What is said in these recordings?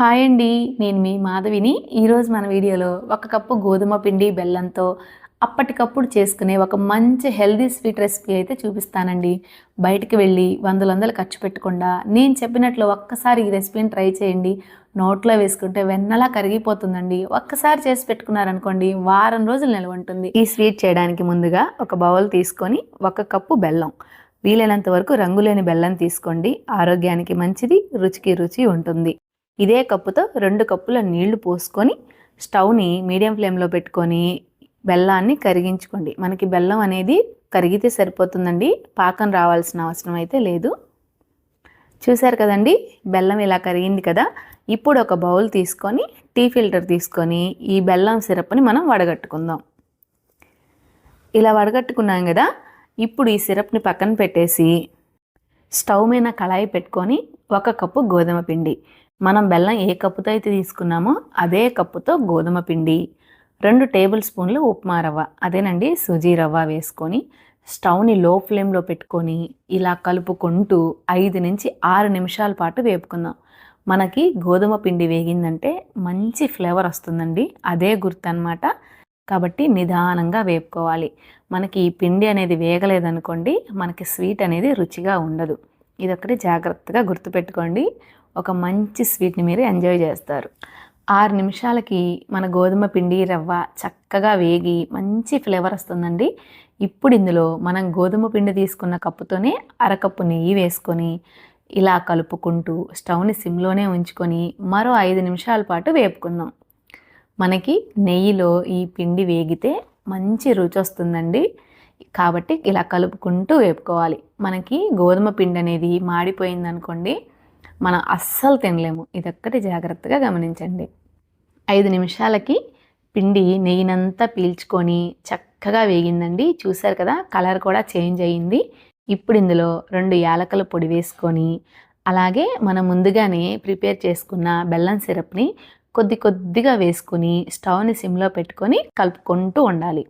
Hi అండి నేను మీ మాధవిని. ఈరోజు మన వీడియోలో ఒక కప్పు గోధుమ పిండి బెల్లంతో అప్పటికప్పుడు చేసుకునే ఒక మంచి హెల్దీ స్వీట్ రెసిపీ అయితే చూపిస్తానండి. బయటికి వెళ్ళి వందల వందలు ఖర్చు పెట్టకుండా నేను చెప్పినట్లు ఒక్కసారి ఈ రెసిపీని ట్రై చేయండి. నోట్లో వేసుకుంటే వెన్నలా కరిగిపోతుందండి. ఒక్కసారి చేసి పెట్టుకున్నారనుకోండి వారం రోజులు నిల్వ ఉంటుంది. ఈ స్వీట్ చేయడానికి ముందుగా ఒక బౌల్ తీసుకొని ఒక కప్పు బెల్లం. వీలైనంత వరకు రంగులేని బెల్లం తీసుకోండి. ఆరోగ్యానికి మంచిది రుచికి రుచి ఉంటుంది. ఇదే కప్పుతో రెండు కప్పుల నీళ్ళు పోసుకొని స్టవ్ని మీడియం ఫ్లేమ్లో పెట్టుకొని బెల్లాన్ని కరిగించుకోండి. మనకి బెల్లం అనేది కరిగితే సరిపోతుందండి. పాకం రావాల్సిన అవసరం అయితే లేదు. చూశారు కదండి? బెల్లం ఇలా కరిగింది కదా? ఇప్పుడు ఒక బౌల్ తీసుకొని టీ ఫిల్టర్ తీసుకొని ఈ బెల్లం సిరప్ని మనం వడగట్టుకుందాం. ఇలా వడగట్టుకున్నాం కదా? ఇప్పుడు ఈ సిరప్ని పక్కన పెట్టేసి స్టవ్ మీద కళాయి పెట్టుకొని ఒక కప్పు గోధుమ పిండి. మనం బెల్లం ఏ కప్పుతో అయితే తీసుకున్నామో అదే కప్పుతో గోధుమ పిండి రెండు టేబుల్ స్పూన్లు ఉప్మా రవ్వ అదేనండి సుజీ రవ్వ వేసుకొని స్టవ్ని లో ఫ్లేమ్లో పెట్టుకొని ఇలా కలుపుకుంటూ ఐదు నుంచి ఆరు నిమిషాల పాటు వేపుకుందాం. మనకి గోధుమ పిండి వేగిందంటే మంచి ఫ్లేవర్ వస్తుందండి అదే గుర్తనమాట కాబట్టి నిదానంగా వేపుకోవాలి. మనకి ఈ పిండి అనేది వేగలేదనుకోండి మనకి స్వీట్ అనేది రుచిగా ఉండదు. ఇదొకటి జాగ్రత్తగా గుర్తుపెట్టుకోండి. ఒక మంచి స్వీట్ని మీరు ఎంజాయ్ చేస్తారు. ఆరు నిమిషాలకి మన గోధుమ పిండి రవ్వ చక్కగా వేగి మంచి ఫ్లేవర్ వస్తుందండి. ఇప్పుడు ఇందులో మనం గోధుమ పిండి తీసుకున్న కప్పుతోనే అరకప్పు నెయ్యి వేసుకొని ఇలా కలుపుకుంటూ స్టవ్ని సిమ్లోనే ఉంచుకొని మరో ఐదు నిమిషాల పాటు వేపుకుందాం. మనకి నెయ్యిలో ఈ పిండి వేగితే మంచి రుచి వస్తుందండి. కాబట్టి ఇలా కలుపుకుంటూ వేపుకోవాలి. మనకి గోధుమ పిండి అనేది మాడిపోయింది అనుకోండి మనం అస్సలు తినలేము. ఇదొక్కటి జాగ్రత్తగా గమనించండి. ఐదు నిమిషాలకి పిండి నెయ్యినంతా పీల్చుకొని చక్కగా వేగిందండి. చూసారు కదా కలర్ కూడా చేంజ్ అయ్యింది ఇప్పుడు ఇందులో రెండు యాలకల పొడి వేసుకొని అలాగే మనం ముందుగానే ప్రిపేర్ చేసుకున్న బెల్లం సిరప్ని కొద్ది కొద్దిగా వేసుకొని స్టవ్ని సిమ్లో పెట్టుకొని కలుపుకుంటూ ఉండాలి.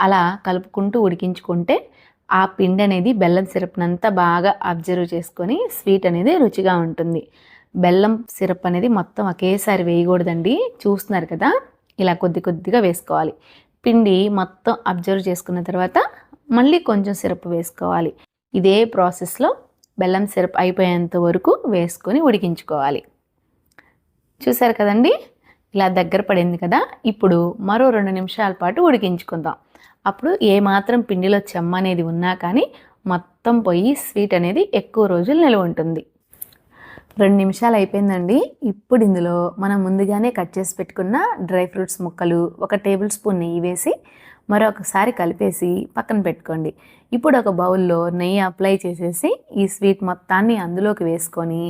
అలా కలుపుకుంటూ ఉడికించుకుంటే ఆ పిండి అనేది బెల్లం సిరప్నంతా బాగా అబ్జర్వ్ చేసుకొని స్వీట్ అనేది రుచిగా ఉంటుంది. బెల్లం సిరప్ అనేది మొత్తం ఒకేసారి వేయకూడదండి. చూస్తున్నారు కదా? ఇలా కొద్ది కొద్దిగా వేసుకోవాలి. పిండి మొత్తం అబ్జర్వ్ చేసుకున్న తర్వాత మళ్ళీ కొంచెం సిరప్ వేసుకోవాలి. ఇదే ప్రాసెస్లో బెల్లం సిరప్ అయిపోయేంత వరకు వేసుకొని ఉడికించుకోవాలి. చూసారు కదండి? ఇలా దగ్గర పడింది కదా? ఇప్పుడు మరో రెండు నిమిషాల పాటు ఉడికించుకుందాం. అప్పుడు ఏమాత్రం పిండిలో చెమ్మ అనేది ఉన్నా కానీ మొత్తం పోయి స్వీట్ అనేది ఎక్కువ రోజులు నిల్వ ఉంటుంది. రెండు నిమిషాలు అయిపోయిందండి. ఇప్పుడు ఇందులో మనం ముందుగానే కట్ చేసి పెట్టుకున్న డ్రై ఫ్రూట్స్ ముక్కలు ఒక టేబుల్ స్పూన్ నెయ్యి వేసి మరొకసారి కలిపేసి పక్కన పెట్టుకోండి. ఇప్పుడు ఒక బౌల్లో నెయ్యి అప్లై చేసేసి ఈ స్వీట్ మొత్తాన్ని అందులోకి వేసుకొని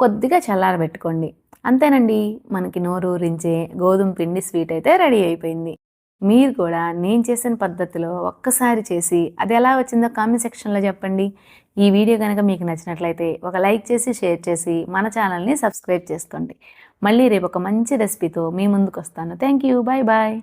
కొద్దిగా చల్లారబెట్టుకోండి. అంతేనండి మనకి నోరు ఊరించే గోధుమ పిండి స్వీట్ అయితే రెడీ అయిపోయింది. మీరు కూడా నేను చేసిన పద్ధతిలో ఒక్కసారి చేసి అది ఎలా వచ్చిందో కామెంట్ సెక్షన్లో చెప్పండి. ఈ వీడియో కనుక మీకు నచ్చినట్లయితే ఒక లైక్ చేసి షేర్ చేసి మన ఛానల్ని సబ్స్క్రైబ్ చేసుకోండి. మళ్ళీ రేపు ఒక మంచి రెసిపీతో మీ ముందుకు వస్తాను. Thank you bye bye